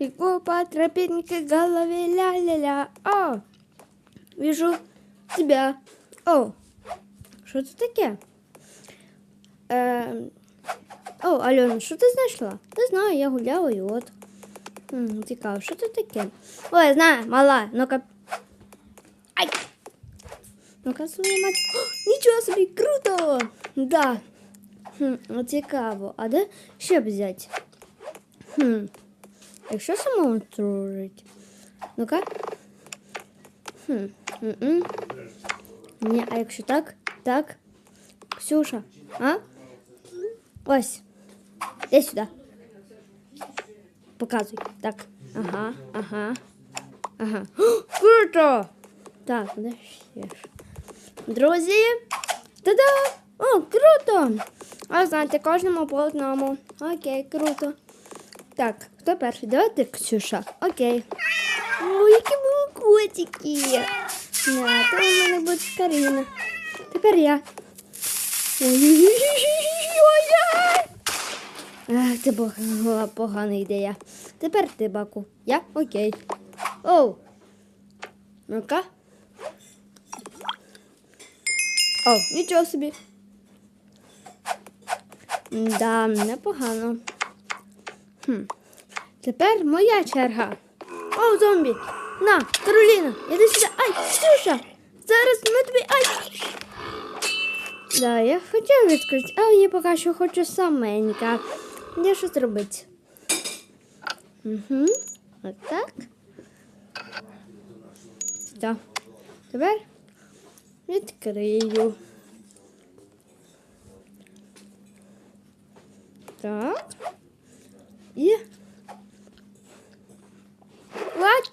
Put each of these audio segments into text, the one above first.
Иду по тропинке голове ля-ля-ля. О, вижу тебя. О, що це таке? Е, о, Альона, що ти знайшла? Не знаю, я гуляла і от. М, цікаво, що це таке? Ой, знаю, мала, ну-ка. Ай! Ну-ка, свою мать. О, нічого собі, круто! Да. Хм, от цікаво. А де ще б взяти? Хм. Якщо самому тружить. Ну-ка. Хм. Ні, а якщо так? Так. Ксюша, а? Ось. Іди сюди. Показуй. Так. Ага, ага. Ага. О, круто! Так, ще? Друзі. Та-да! О, круто! А знаєте, кожному по одному. Окей, круто. Так, хто перший? Давайте Ксюша. Окей. О, які були котики. Да, то у мене буде Карина. Тепер я. Ах, це була погана ідея. Тепер ти, Баку. Я? Окей. Оу. Ну-ка. О, нічого собі. Да, непогано. Хм. Тепер моя черга. О, зомбі! На, Кароліна, іди сюди. Ай, Ксюша! Зараз ми тобі. Ай! Да, я хотів відкрити, але я поки що хочу саменька. Де щось робити? Угу. Отак. Так. Тепер відкрию. Так. І. What?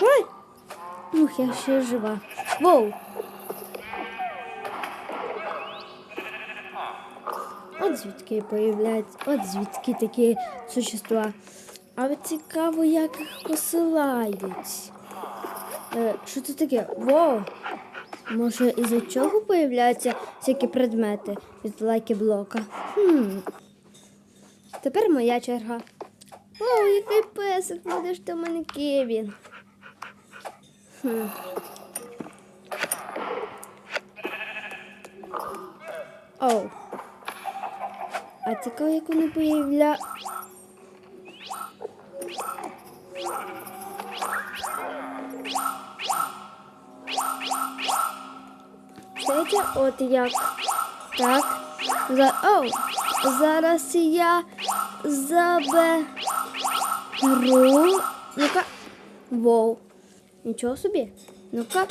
Ой! Ух, я ще жива. Воу! От звідки появляються, от звідки такі существа. А от цікаво, як їх посилають. Е, що це таке? Воу! Може, із-за чого появляються всякі предмети від лайки блока? Хм. Тепер моя черга. О, який песик, будеш до мене Кевін. Хм. Оу. А цікаво, як вони появля... Знаєте, от як. Так. За... Оу. Зараз я заберу. Ну-ка. Воу. Нічого собі. Ну-ка.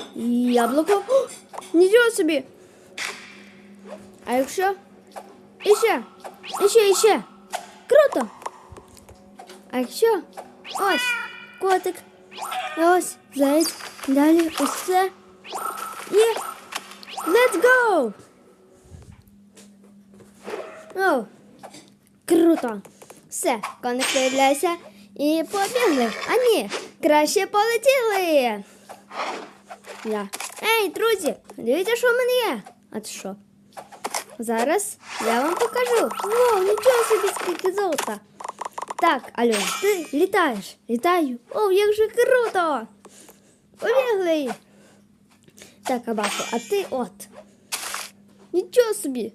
Яблуко. О, нічого собі. А якщо? Іще. Іще, іще. Круто. А якщо? Ось. Котик. Ось. Заєць. Далі ось це. І Let's go! О, круто! Все, коник появляється і побігли. А ні, краще полетіли. Я. Ей, друзі, дивіться, що в мене є. А це що? Зараз я вам покажу. О, нічого собі скільки золота. Так, Альон, ти літаєш. Літаю. О, як же круто! Побігли. Так, Абако, а ти от. Нічого собі.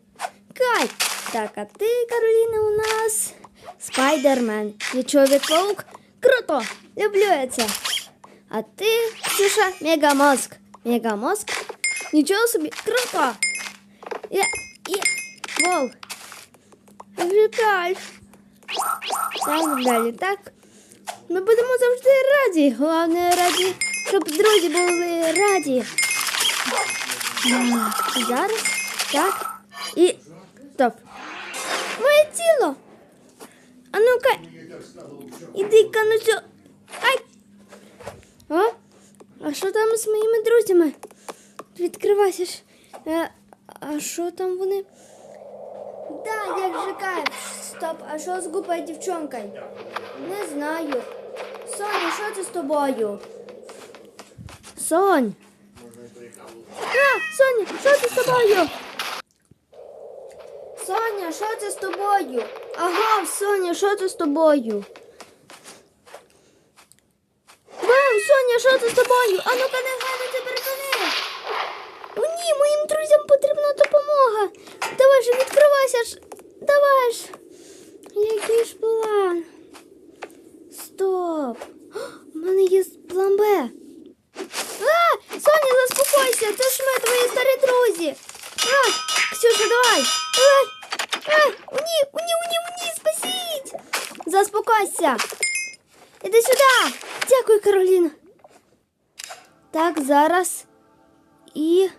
Кай. Так, а ти, Кароліна, у нас спайдермен. Я чоловік-паук. Круто! Люблю я це. А ти, Ксюша, мегамозг. Мегамозг. Нічого собі. Круто! Я, я, вау. Літаєш. Так, далі, так. Ми будемо завжди раді. Головне раді, щоб друзі були раді. М, Зараз так і стоп. Моє тіло. А ну-ка. Іди-ка, ну що. Ай. О, а що там з моїми друзями? Відкривайся ж. Е, а що там вони? Да, як же кайф. Стоп, а що з глупою дівчонкою? Не знаю. Соня, що це з тобою? Сонь. А, Соня, що це з тобою? Соня, що це з тобою? Ага, Соня, що це з тобою? Вау, Соня, що це з тобою? А ну-ка негайно це припини. О, ні, моїм друзям потрібна допомога. Давай же відкривайся ж. Давай ж. Який ж план? Стоп. У мене є план Б. А, Соня, заспокойся, це ж ми твої старі друзі. А, Ксюша, давай. А, а, уні, уні, уні, уні, спасіть. Заспокойся. Іди сюди. Дякую, Кароліна. Так, зараз. І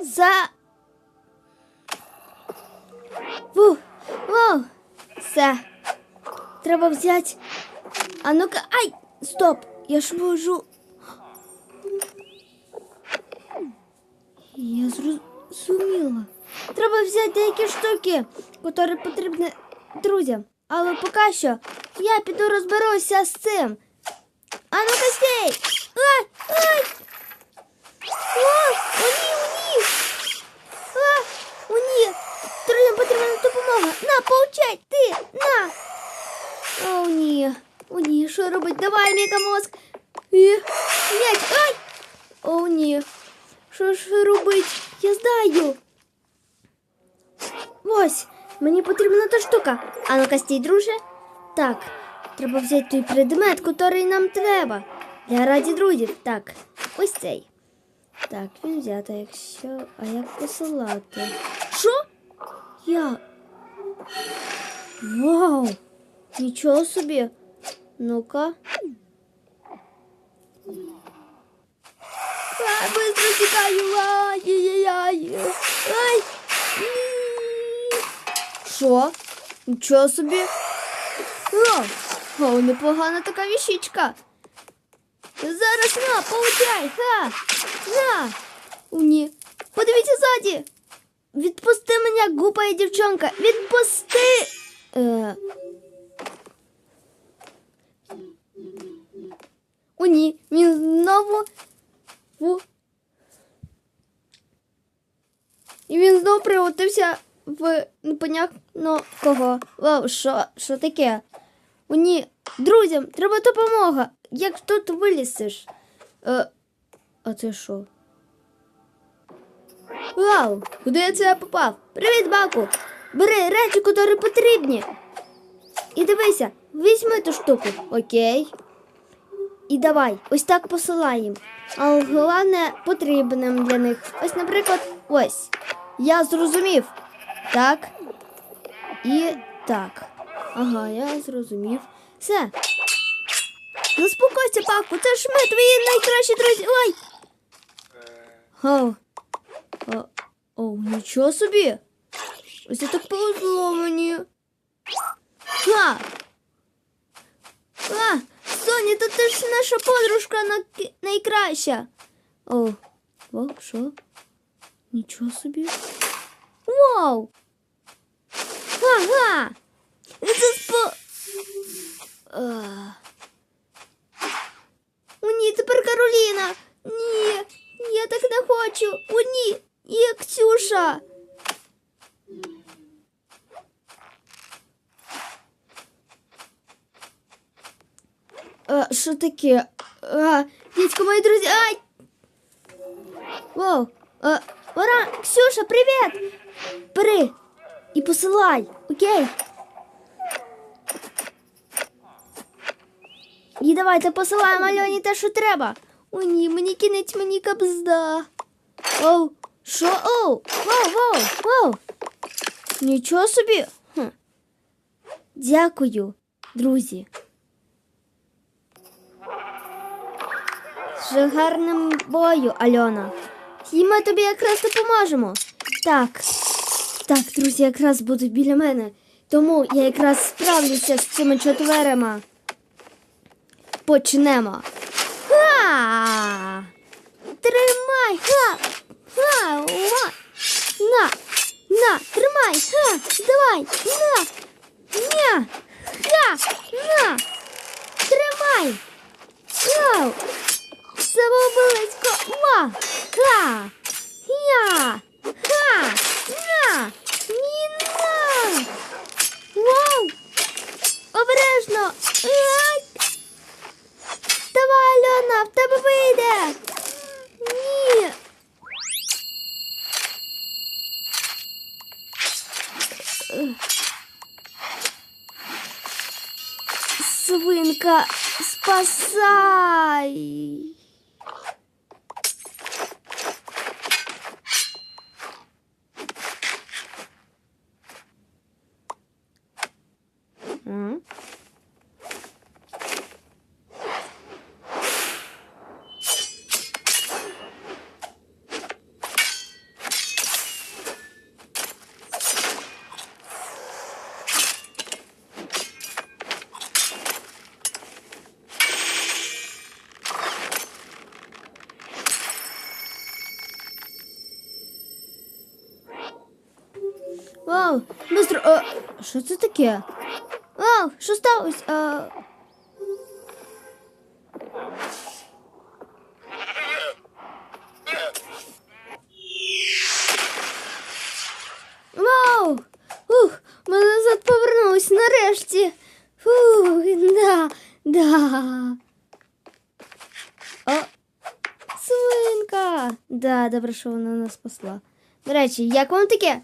за. Ву, вау. Все. Треба взяти. А ну-ка, ай! Стоп! Я ж можу. Я зрозуміла. Треба взяти деякі штуки, які потрібні друзям. Але поки що я піду розберуся з цим. А ну-ка стій! Ай! Ай! О, о ні, о ні! А, о ні! Друзям потрібна допомога! На, получай! Ти! На! О, ні. О, ні, що робить? Давай, мегамозг. І... М'яч. Ай! О, ні. Що ж робить? Я знаю. Ось, мені потрібна та штука. А ну-ка, стій, друже. Так, треба взяти той предмет, який нам треба. Для раді друзів. Так, ось цей. Так, він взято, якщо. А як посилати? Що? Я. Вау! Нічого собі. Ну-ка. Быстро тікаю. Ай-яй-яй. Ай. Що? Нічого собі. О, о, непогана така віщичка. Зараз на, получай. Ха. На. О, ні. Подивіться ззаді. Відпусти мене, гупає дівчонка. Відпусти. Е, О, ні, він знову. І він знову превратився в непонятно кого. Вау, що, що таке? О, ні, друзям, треба допомога. Як тут вилізеш? Е, а це що? Вау, куди я це попав? Привіт, Баку! Бери речі, які потрібні. І дивися, візьми ту штуку, окей? І давай, ось так посилаємо. Але головне потрібним для них. Ось, наприклад, ось. Я зрозумів. Так. І так. Ага, я зрозумів. Все. Заспокойся, Паку, це ж ми твої найкращі друзі. Ой! О, о, о, нічого собі. Ось так повезло мені. Ха! А, Соня, то ти ж наша подружка на... найкраща. О, о, що? Нічого собі. Вау! Ага! Це спо... А. О, ні, тепер Кароліна. Ні, я так не хочу. О, ні, і Ксюша. А, що таке? А, дідько, мої друзі. Ай! Воу! А, Вара, Ксюша, привіт! Бери і посилай, окей? І давайте посилаємо Альоні те, що треба. О, ні, мені кінець, мені кабзда. Оу, що? Оу, воу, воу, воу. Нічого собі. Хм. Дякую, друзі. З гарним бою, Альона. І ми тобі якраз допоможемо. Так. Так, друзі, якраз будуть біля мене. Тому я якраз справлюся з цими четверима. Почнемо. Ха! Тримай! Ха! Ха! Ва! На! На! Тримай! Ха! Давай! На! Ня! Ха! На! Тримай! Вау! близько. Ма, ка, я, ха, на, ніна. Вау. Обережно. Ай. Давай, Альона, в тебе вийде. Ні. Свинка, спасай! Вау, быстро. А, що це таке? Вау, що сталося? А... Вау! Ух, ми назад повернулись нарешті. Фух, да, да. О, свинка. Да, добре, що вона нас спасла. До речі, як вам таке?